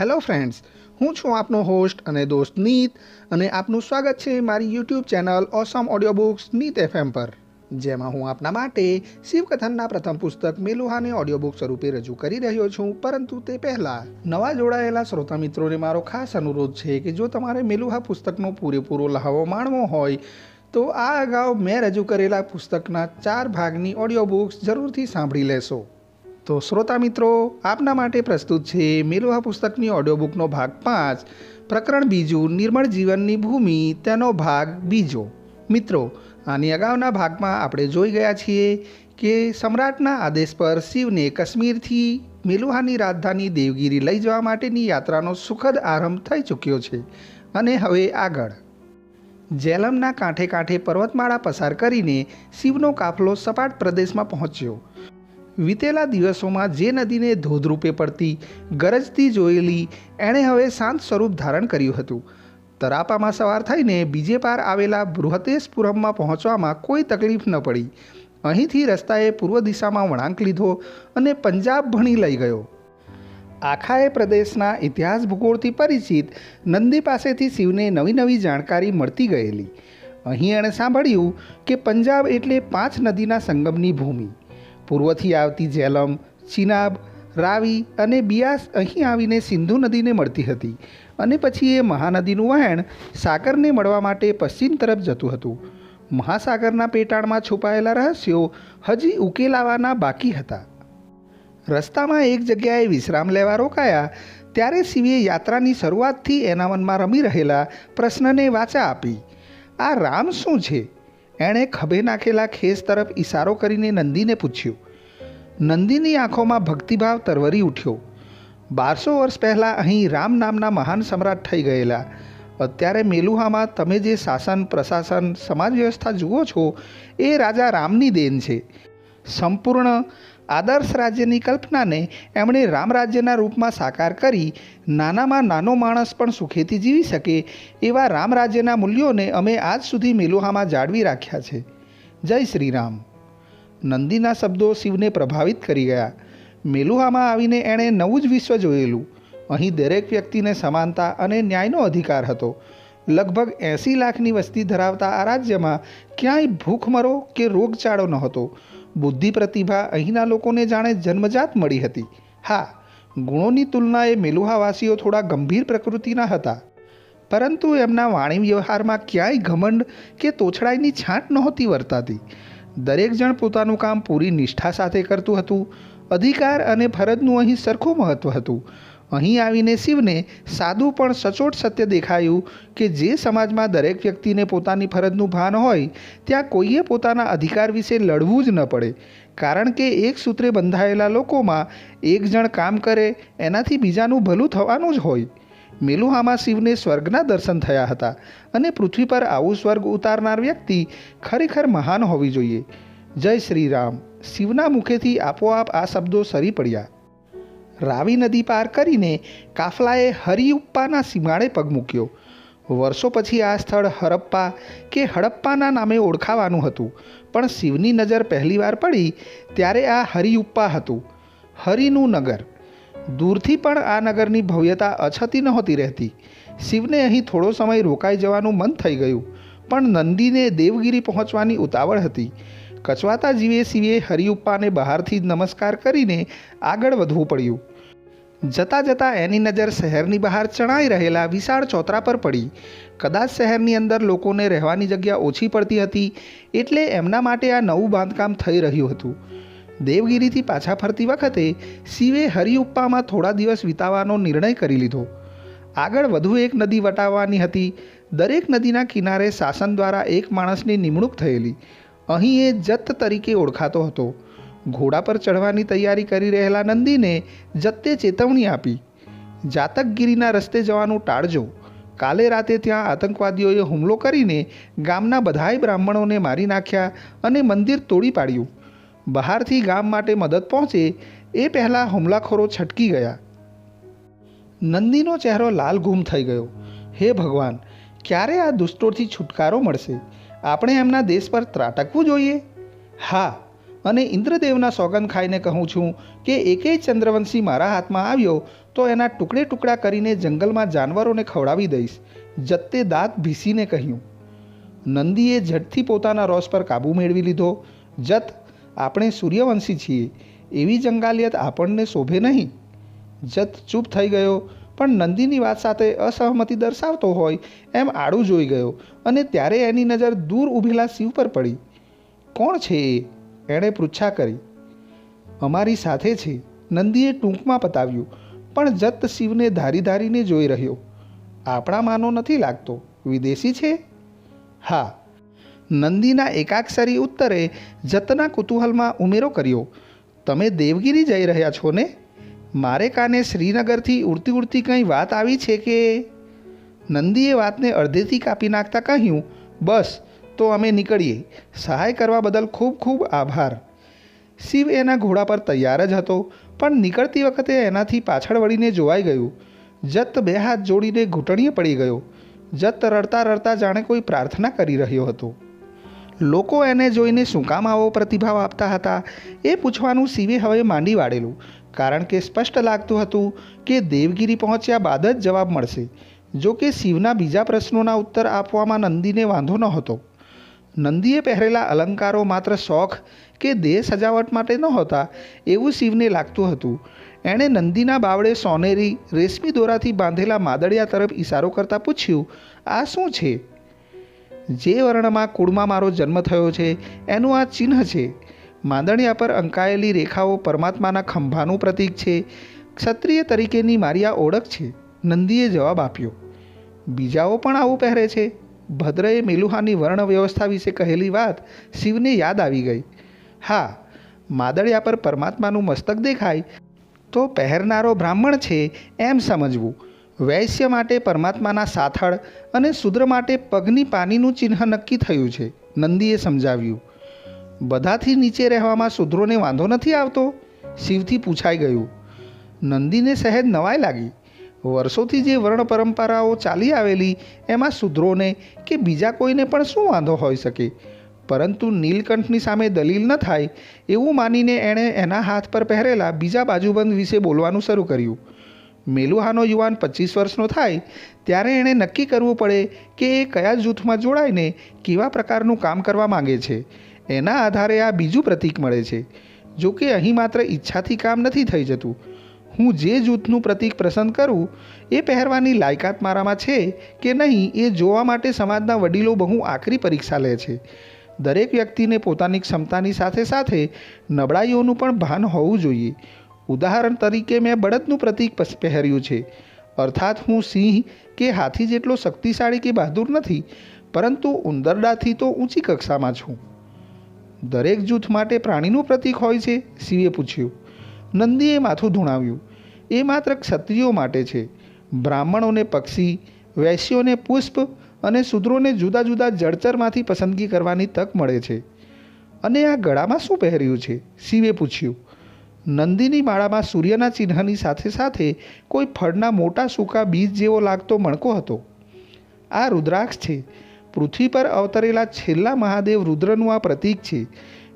Hello friends, હું છું આપનો હોસ્ટ અને દોસ્ત નીત અને આપનું સ્વાગત છે મારી YouTube channel awesome audio books Neet FM પર, જેમાં હું આપના માટે શિવકથનના પ્રથમ પુસ્તક મેલુહાને ઓડિયો બુક સ્વરૂપે રજૂ કરી રહ્યો છું, પરંતુ તે પહેલાં નવા જોડાયેલા શ્રોતા મિત્રોને મારો ખાસ અનુરોધ છે કે જો તમારે મેલુહા પુસ્તકનો પૂરેપૂરો લહાવો માણવો હોય, તો આ અગાઉ મેં રજૂ કરેલા પુસ્તકના ચાર ભાગની ઓડિયો બુક્સ જરૂરથી સાંભળી લેશો. તો શ્રોતા મિત્રો, આપના માટે પ્રસ્તુત છે મેલુહા પુસ્તકની ઓડિયો બુકનો ભાગ પાંચ. પ્રકરણ બીજું, નિર્મળ જીવનની ભૂમિ, તેનો ભાગ બીજો. મિત્રો, આની અગાઉના ભાગમાં આપણે જોઈ ગયા છીએ કે સમ્રાટના આદેશ પર શિવને કાશ્મીરથી મેલુહાની રાજધાની દેવગીરી લઈ જવા માટેની યાત્રાનો સુખદ આરંભ થઈ ચૂક્યો છે. અને હવે આગળ. જેલમના કાંઠે કાંઠે પર્વતમાળા પસાર કરીને શિવનો કાફલો સપાટ પ્રદેશમાં પહોંચ્યો. વીતેલા દિવસોમાં જે નદીને ધોધરૂપે પડતી, ગરજતી જોયેલી, એણે હવે શાંત સ્વરૂપ ધારણ કર્યું હતું. તરાપામાં સવાર થઈને બીજે પાર આવેલા બૃહતેશપુરમમાં પહોંચવામાં કોઈ તકલીફ ન પડી. અહીંથી રસ્તાએ પૂર્વ દિશામાં વળાંક લીધો અને પંજાબ ભણી લઈ ગયો. આખાએ પ્રદેશના ઇતિહાસ ભૂગોળથી પરિચિત નંદી પાસેથી શિવને નવી નવી જાણકારી મળતી ગયેલી. અહીં એણે સાંભળ્યું કે પંજાબ એટલે પાંચ નદીના સંગમની ભૂમિ. પૂર્વથી આવતી જેલમ, ચિનાબ, રાવી અને બિયાસ અહીં આવીને સિંધુ નદીને મળતી હતી અને પછી એ મહાનદીનું વહેણ સાગરને મળવા માટે પશ્ચિમ તરફ જતું હતું. મહાસાગરના પેટાળમાં છુપાયેલા રહસ્યો હજી ઉકેલાવાના બાકી હતા. રસ્તામાં એક જગ્યાએ વિશ્રામ લેવા રોકાયા, ત્યારે શિવે યાત્રાની શરૂઆતથી એના મનમાં રમી રહેલા પ્રશ્નને વાચા આપી. આ રામ શું છે? એણે ખભે નાખેલા ખેસ તરફ ઈશારો કરીને નંદીને પૂછ્યું, નંદીની આંખોમાં ભક્તિભાવ તરવરી ઉઠ્યો. બારસો વર્ષ પહેલાં અહીં રામ નામના મહાન સમ્રાટ થઈ ગયેલા. અત્યારે મેલુહામાં તમે જે શાસન, પ્રશાસન, સમાજ વ્યવસ્થા જુઓ છો, એ રાજા રામની દેન છે. સંપૂર્ણ આદર્શ રાજ્યની કલ્પનાને એમણે રામ રાજ્યના રૂપમાં સાકાર કરી, નાનામાં નાનો માણસ પણ સુખેથી જીવી શકે એવા રામ રાજ્યના મૂલ્યોને અમે આજ સુધી મેલુહામાં જાળવી રાખ્યા છે. જય શ્રી રામ નંદીના શબ્દો શિવને પ્રભાવિત કરી ગયા. મેલુહામાં આવીને એણે નવું જ વિશ્વ જોયેલું. અહીં દરેક વ્યક્તિને સમાનતા અને ન્યાયનો અધિકાર હતો. લગભગ એંસી લાખની વસ્તી ધરાવતા આ રાજ્યમાં ક્યાંય ભૂખમરો કે રોગચાળો નહોતો. બુદ્ધિ પ્રતિભા અહીંના લોકોને જાણે જન્મજાત મળી હતી. હા, ગુણોની તુલનાએ મેલુહાવાસીઓ થોડા ગંભીર પ્રકૃતિના હતા. પરંતુ એમના વાણી વ્યવહારમાં ક્યાંય ઘમંડ કે તોછડાઈની છાંટ નહોતી વર્તાતી. દરેક જણ પોતાનું કામ પૂરી નિષ્ઠા સાથે કરતું હતું. અધિકાર અને ફરજનું અહીં સરખું મહત્ત્વ હતું. અહીં આવીને શિવને સાદું પણ સચોટ સત્ય દેખાયું કે જે સમાજમાં દરેક વ્યક્તિને પોતાની ફરજનું ભાન હોય, ત્યાં કોઈએ પોતાના અધિકાર વિશે લડવું જ ન પડે. કારણ કે એક સૂત્રે બંધાયેલા લોકોમાં એક જણ કામ કરે, એનાથી બીજાનું ભલું થવાનું જ હોય. મેલુહામાં શિવને સ્વર્ગના દર્શન થયા હતા અને પૃથ્વી પર આવું સ્વર્ગ ઉતારનાર વ્યક્તિ ખરેખર મહાન હોવી જોઈએ. જય શ્રી રામ. શિવના મુખેથી આપોઆપ આ શબ્દો સરી પડ્યા. રાવી નદી પાર કરીને કાફલાએ હરિયુપ્પાના સીમાડે પગ મૂક્યો. વર્ષો પછી આ સ્થળ હરપ્પા કે હડપ્પાના નામે ઓળખાવાનું હતું. પણ શિવની નજર પહેલીવાર પડી ત્યારે આ હરિયુપ્પા હતું. હરિનું નગર. દૂરથી પણ આ નગરની ભવ્યતા અછતી નહોતી રહેતી. શિવને અહીં થોડો સમય રોકાઈ જવાનું મન થઈ ગયું. પણ નંદીને દેવગીરી પહોંચવાની ઉતાવળ હતી. કચવાતા જીવે શિવે હરિયુપ્પાને બહારથી જ નમસ્કાર કરીને આગળ વધવું પડ્યું. જતાં જતાં એની નજર શહેરની બહાર ચણાઈ રહેલા વિશાળ ચોતરા પર પડી. કદાચ શહેરની અંદર લોકોને રહેવાની જગ્યા ઓછી પડતી હતી, એટલે એમના માટે આ નવું બાંધકામ થઈ રહ્યું હતું. દેવગીરીથી પાછા ફરતી વખતે શિવે હરિયુપ્પામાં થોડા દિવસ વિતાવવાનો નિર્ણય કરી લીધો. આગળ વધુ એક નદી વટાવવાની હતી. દરેક નદીના કિનારે શાસન દ્વારા એક માણસની નિમણૂક થયેલી. અહીં એ જત તરીકે ઓળખાતો હતો. ઘોડા પર ચઢવાની તૈયારી કરી રહેલા નંદીને જત્તે ચેતવણી આપી. જાતકગીરીના રસ્તે જવાનું ટાળજો. કાલે રાતે ત્યાં આતંકવાદીઓએ હુમલો કરીને ગામના બધાય બ્રાહ્મણોને મારી નાખ્યા અને મંદિર તોડી પાડ્યું. બહારથી ગામ માટે મદદ પહોંચે એ પહેલાં હુમલાખોરો છટકી ગયા. નંદીનો ચહેરો લાલ ગુમ થઈ ગયો. હે ભગવાન, ક્યારે આ દુષ્ટોથી છુટકારો મળશે? આપણે એમના દેશ પર ત્રાટકવું જોઈએ? હા, અને ઇન્દ્રદેવના સોગંદ ખાઈને કહું છું કે એકેય ચંદ્રવંશી મારા હાથમાં આવ્યો તો એના ટુકડે ટુકડા કરીને જંગલમાં જાનવરોને ખવડાવી દઈશ જત્તે દાંત ભીસીને કહ્યું. નંદીએ ઝટથી પોતાના રોષ પર કાબૂ મેળવી લીધો. જત, આપણે સૂર્યવંશી છીએ, એવી જંગાલિયત આપણને શોભે નહીં. જત ચૂપ થઈ ગયો પણ નંદીની વાત સાથે અસહમતિ દર્શાવતો હોય એમ આડું જોઈ ગયો અને ત્યારે એની નજર દૂર ઊભેલા શિવ પર પડી. કોણ છે એ? એણે પૃચ્છા કરી. અમારી સાથે છે, નંદીએ ટૂંકમાં પતાવ્યું, પણ જત શિવને ધારી ધારીને જોઈ રહ્યો. આપણા માનો નથી લાગતો. વિદેશી છે? હા. નંદીના એકાક્ષરી ઉત્તરે જતના કુતૂહલમાં ઉમેરો કર્યો. તમે દેવગીરી જઈ રહ્યા છો ને? મારે કાને શ્રીનગરથી ઉડતી ઉડતી કંઈ વાત આવી છે કે? નંદીએ વાતને અડધેથી કાપી નાખતા કહ્યું, બસ, તો અમે નીકળીએ. સહાય કરવા બદલ ખૂબ ખૂબ આભાર. શિવ એના ઘોડા પર તૈયાર જ હતો, પણ નીકળતી વખતે એનાથી પાછળ વળીને જોવાઈ ગયું. જત બે હાથ જોડીને ઘૂંટણીએ પડી ગયો. જત રડતા રડતા જાણે કોઈ પ્રાર્થના કરી રહ્યો હતો. લોકો એને જોઈને શું કામ આવો પ્રતિભાવ આપતા હતા એ પૂછવાનું શિવે હવે માંડી વાળેલું, કારણ કે સ્પષ્ટ લાગતું હતું કે દેવગીરી પહોંચ્યા બાદ જ જવાબ મળશે, જો કે શિવના બીજા પ્રશ્નોના ઉત્તર આપવામાં નંદીને વાંધો નહોતો. નંદીએ પહેરેલા અલંકારો માત્ર શોખ કે દેહ સજાવટ માટે નહોતા એવું શિવને લાગતું હતું. એણે નંદીના બાવળે સોનેરી, રેશમી દોરાથી બાંધેલા માદળિયા તરફ ઇશારો કરતાં પૂછ્યું, આ શું છે? જે વર્ણમાં કુળમાં મારો જન્મ થયો છે, એનું આ ચિહ્ન છે. માંદણિયા પર અંકાયેલી રેખાઓ પરમાત્માના ખંભાનું પ્રતીક છે. ક્ષત્રિય તરીકેની મારી આ ઓળખ છે. નંદીએ જવાબ આપ્યો. બીજાઓ પણ આવું પહેરે છે. ભદ્રએ મેલુહાની વર્ણ વ્યવસ્થા વિશે કહેલી વાત શિવને યાદ આવી ગઈ. હા માદળિયા પર પરમાત્માનું મસ્તક દેખાય. તો પહેરનારો બ્રાહ્મણ છે એમ સમજવું. વૈશ્ય માટે પરમાત્માના સાથળ અને શુદ્ર માટે પગની પાનીનું ચિહ્ન નક્કી થયું છે. નંદીએ સમજાવ્યું, બધાથી નીચે રહેવામાં શુદ્રોને વાંધો નથી આવતો? શિવથી પૂછાઈ ગયું. નંદીને સહેજ નવાઈ લાગી. વર્ષોથી જે વર્ણ પરંપરાઓ ચાલી આવેલી, એમાં શુદ્રોને કે બીજા કોઈને પણ શું વાંધો હોઈ શકે? પરંતુ નીલકંઠની સામે દલીલ ન થાય એવું માનીને એણે એના હાથ પર પહેરેલા બીજા બાજુબંધ વિશે બોલવાનું શરૂ કર્યું. મેલુહાનો યુવાન પચીસ વર્ષનો થાય, ત્યારે એણે નક્કી કરવું પડે કે એ કયા જૂથમાં જોડાઈને કેવા પ્રકારનું કામ કરવા માંગે છે. એના આધારે આ બીજું પ્રતીક મળે છે. જો કે અહીં માત્ર ઈચ્છાથી કામ નથી થઈ જતું. હું જે જૂથનું પ્રતીક પસંદ કરું, એ પહેરવાની લાયકાત મારામાં છે કે નહીં એ જોવા માટે સમાજના વડીલો બહુ આકરી પરીક્ષા લે છે. દરેક વ્યક્તિને પોતાની ક્ષમતાની સાથે સાથે નબળાઈઓનું પણ ભાન હોવું જોઈએ. ઉદાહરણ તરીકે મેં બળદનું પ્રતીક પહેર્યું છે. અર્થાત હું સિંહ કે હાથી જેટલો શક્તિશાળી કે બહાદુર નથી, પરંતુ ઉંદરડાથી તો ઊંચી કક્ષામાં છું. દરેક જૂથ માટે પ્રાણીનું પ્રતીક હોય છે, સિંહે પૂછ્યું. નંદીએ માથું ધૂણાવ્યું. એ માત્ર ક્ષત્રિયો માટે છે. બ્રાહ્મણોને પક્ષી, વૈશ્યોને પુષ્પ અને શૂદ્રોને જુદા જુદા જળચરમાંથી પસંદગી કરવાની તક મળે છે. અને આ ગળામાં શું પહેર્યું છે? શિવે પૂછ્યું. નંદીની માળામાં સૂર્યના ચિહ્નની સાથે સાથે કોઈ ફળના મોટા સૂકા બીજ જેવો લાગતો મણકો હતો. આ રુદ્રાક્ષ છે. પૃથ્વી પર અવતરેલા છેલ્લા મહાદેવ રુદ્રનું આ પ્રતીક છે.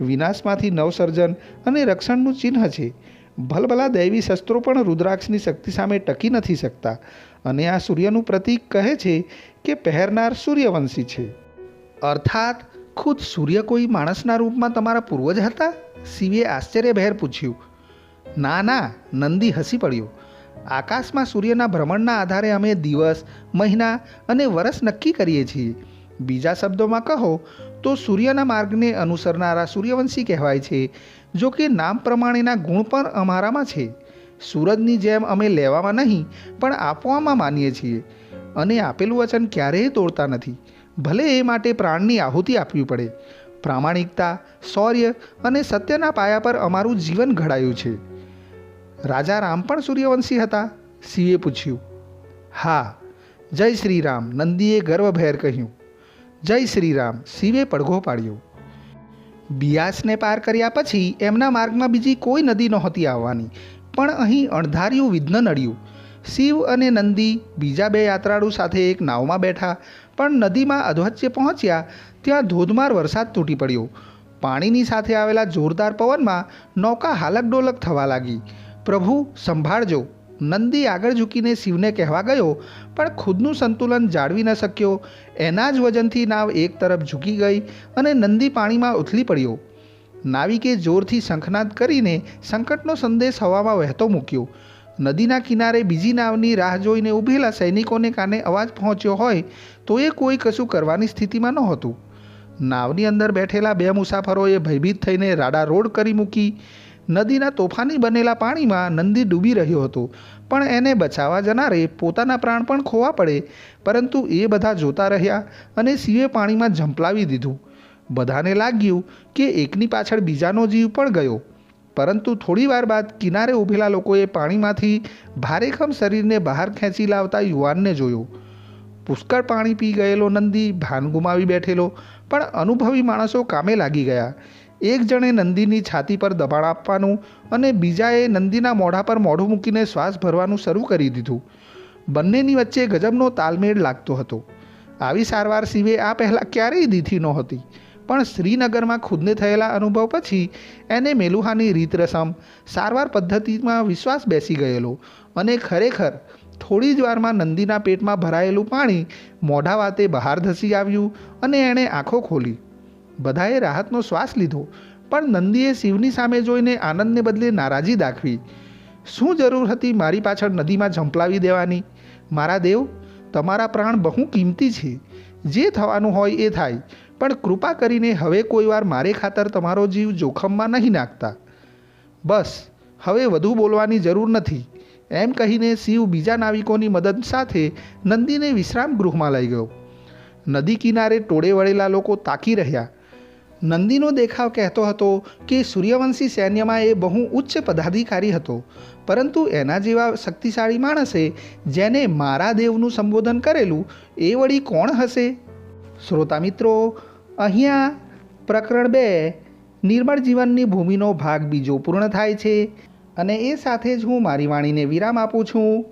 વિનાશમાંથી નવસર્જન અને રક્ષણનું ચિહ્ન છે. ભલભલા દૈવી શસ્ત્રો પણ રુદ્રાક્ષની શક્તિ સામે ટકી નથી શકતા અને આ સૂર્યનું પ્રતીક કહે છે કે પહેરનાર સૂર્યવંશી છે. અર્થાત, ખુદ સૂર્ય કોઈ માણસના રૂપમાં તમારા પૂર્વજ હતા? શિવે આશ્ચર્યભેર પૂછ્યું ના ના, નંદી હસી પડ્યો. આકાશમાં સૂર્યના ભ્રમણના આધારે અમે દિવસ, મહિના અને વર્ષ નક્કી કરીએ છીએ. બીજા શબ્દોમાં કહો તો સૂર્યના માર્ગને અનુસરનારા સૂર્યવંશી કહેવાય છે, જો કે નામ પ્રમાણેના ગુણ પણ અમારામાં છે. સૂરજની જેમ અમે લેવામાં નહીં, પણ આપવામાં માનીએ છીએ. અને આપેલું વચન ક્યારેય તોડતા નથી. ભલે એ માટે પ્રાણની આહુતિ આપવી પડે. પ્રામાણિકતા, શૌર્ય અને સત્યના પાયા પર અમારું જીવન ઘડાયું છે. રાજા રામ પણ સૂર્યવંશી હતા. શિવે પૂછ્યું, હા, જય શ્રી રામ નંદીએ ગર્વભેર કહ્યું. જય શ્રી રામ શિવે પડઘો પાડ્યો. બિયાસને પાર કર્યા પછી એમના માર્ગમાં બીજી કોઈ નદી નહોતી આવવાની, પણ અહીં અણધાર્યું વિઘ્ન નડ્યું. શિવ અને નંદી બીજા બે યાત્રાળુ સાથે એક નાવમાં બેઠા, પણ નદીમાં અધવચ્ચે પહોંચ્યા, ત્યાં ધોધમાર વરસાદ તૂટી પડ્યો. પાણીની સાથે આવેલા જોરદાર પવનમાં નૌકા હાલક ડોલક થવા લાગી. પ્રભુ સંભાળજો. નંદી આગળ ઝૂકીને શિવને કહેવા ગયો, પણ ખુદનું સંતુલન જાળવી ન શક્યો. એના જ વજનથી નાવ એક તરફ ઝૂકી ગઈ અને નંદી પાણીમાં ઉથલી પડ્યો. નાવિકે જોરથી શંખનાદ કરીને સંકટનો સંદેશ હવામાં વહેતો મૂક્યો. નદીના કિનારે બીજી નાવની રાહ જોઈને ઊભેલા સૈનિકોને કાને અવાજ પહોંચ્યો હોય, તો એ કોઈ કશું કરવાની સ્થિતિમાં નહોતું. નાવની અંદર બેઠેલા બે મુસાફરોએ ભયભીત થઈને રાડા રોડ કરી મૂકી. નદીના તોફાની બનેલા પાણીમાં નંદી ડૂબી રહ્યો હતો. પણ એને બચાવવા જનારે પોતાના પ્રાણ પણ ખોવા પડે. પરંતુ એ બધા જોતા રહ્યા અને સિંહે પાણીમાં ઝંપલાવી દીધું. બધાને લાગ્યું કે એકની પાછળ બીજાનો જીવ પણ ગયો. પરંતુ થોડી વાર બાદ કિનારે ઊભેલા લોકોએ પાણીમાંથી ભારેખમ શરીરને બહાર ખેંચી લાવતા યુવાનને જોયો. પુષ્કળ પાણી પી ગયેલો નંદી ભાન ગુમાવી બેઠેલો, પણ અનુભવી માણસો કામે લાગી ગયા. એક જણે નંદીની છાતી પર દબાણ આપવાનું અને બીજાએ નંદીના મોઢા પર મોઢું મૂકીને શ્વાસ ભરવાનું શરૂ કરી દીધું. બંનેની વચ્ચે ગજબનો તાલમેળ લાગતો હતો. આવી સારવાર શિવે આ પહેલાં ક્યારેય દીધી નહોતી, પણ શ્રીનગરમાં ખુદને થયેલા અનુભવ પછી એને મેલુહાની રીત રસમ સારવાર પદ્ધતિમાં વિશ્વાસ બેસી ગયેલો અને ખરેખર થોડી જ વારમાં નંદીના પેટમાં ભરાયેલું પાણી મોઢા વાતે બહાર ધસી આવ્યું અને એણે આંખો ખોલી. બધાએ રાહતનો શ્વાસ લીધો, પણ નંદીએ શિવની સામે જોઈને આનંદને બદલે નારાજી દાખવી. શું જરૂર હતી મારી પાછળ નદીમાં ઝંપલાવી દેવાની? મારા દેવ, તમારા પ્રાણ બહુ કિંમતી છે. જે થવાનું હોય એ થાય, પણ કૃપા કરીને હવે કોઈવાર મારે ખાતર તમારો જીવ જોખમમાં નહીં નાખતા. બસ, હવે વધુ બોલવાની જરૂર નથી. એમ કહીને શિવ બીજા નાવિકોની મદદ સાથે નંદીને વિશ્રામ ગૃહમાં લઈ ગયો. નદી કિનારે ટોળે વળેલા લોકો તાકી રહ્યા. નંદીનો દેખાવ કહેતો હતો કે સૂર્યવંશી સૈન્યમાં એ બહુ ઉચ્ચ પદાધિકારી હતો. પરંતુ એના જેવા શક્તિશાળી માણસે જેને મારા દેવનું સંબોધન કરેલું એ વળી કોણ હશે? શ્રોતા મિત્રો, અહીંયા પ્રકરણ બે, નિર્મળ જીવનની ભૂમિનો ભાગ બીજો પૂર્ણ થાય છે. અને એ સાથે જ હું મારી વાણીને વિરામ આપું છું.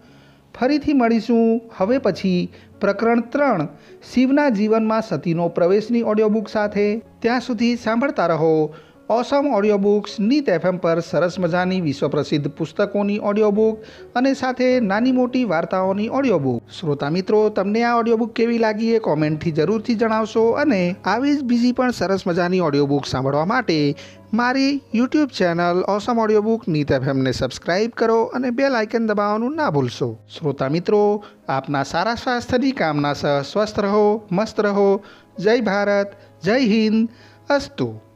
ફરીથી મળીશું. હવે પછી પ્રકરણ ત્રણ, શિવના જીવનમાં સતીનો પ્રવેશની ઓડિયો બુક સાથે. ત્યાં સુધી સાંભળતા રહો. Awesome audio books Neet FM પર સરસ મજાની વિશ્વ પ્રસિદ્ધ પુસ્તકોની ઓડિયો બુક અને સાથે નાની મોટી વાર્તાઓની ઓડિયો બુક શ્રોતા મિત્રો, તમને આ ઓડિયો બુક કેવી લાગી એ કોમેન્ટથી જરૂરથી જણાવશો અને આવી જ બીજી પણ સરસ મજાની ઓડિયો બુક સાંભળવા માટે મારી YouTube channel awesome audio book Neet એફએમને subscribe કરો અને બે લાઇકન દબાવવાનું ના ભૂલશો. શ્રોતા મિત્રો, આપના સારા સ્વાસ્થ્યની કામના સહ સ્વસ્થ રહો, મસ્ત રહો. જય ભારત, જય હિન્દ, અસ્તુ.